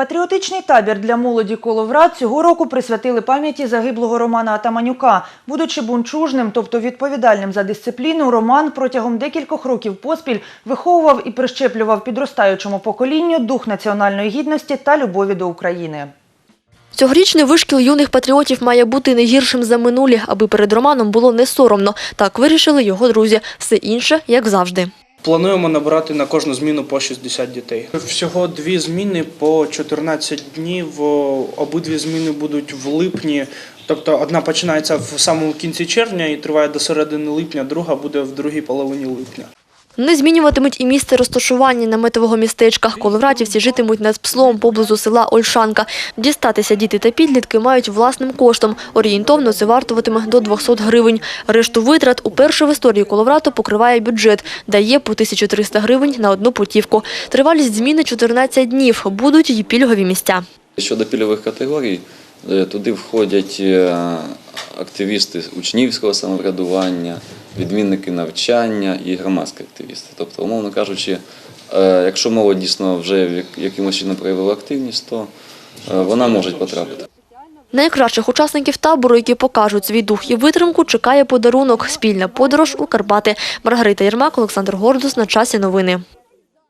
Патріотичний табір для молоді Коловрат цього року присвятили пам'яті загиблого Романа Атаманюка. Будучи бунчужним, тобто відповідальним за дисципліну, Роман протягом декількох років поспіль виховував і прищеплював підростаючому поколінню дух національної гідності та любові до України. Цьогорічний вишкіл юних патріотів має бути не гіршим за минулі, аби перед Романом було не соромно. Так вирішили його друзі. Все інше, як завжди. Плануємо набирати на кожну зміну по 60 дітей. Всього дві зміни по 14 днів. Обидві зміни будуть в липні. Тобто одна починається в самому кінці червня і триває до середини липня, друга буде в другій половині липня. Не змінюватимуть і місце розташування наметового містечка. Коловратівці житимуть над пслом поблизу села Ольшанка. Дістатися діти та підлітки мають власним коштом. Орієнтовно це вартуватиме до 200 гривень. Решту витрат уперше в історії Коловрату покриває бюджет. Дає по 1300 гривень на одну путівку. Тривалість зміни 14 днів. Будуть і пільгові місця. Щодо пільгових категорій, е, туди входять е, активісти учнівського самоврядування, відмінники навчання і громадські активісти. Тобто, умовно кажучи, е, якщо молодь дійсно вже як- якимось чином проявила активність, то е, вона може потрапити. Найкращих учасників табору, які покажуть свій дух і витримку, чекає подарунок – спільна подорож у Карпати. Маргарита Єрмак, Олександр Гордус. На часі новини.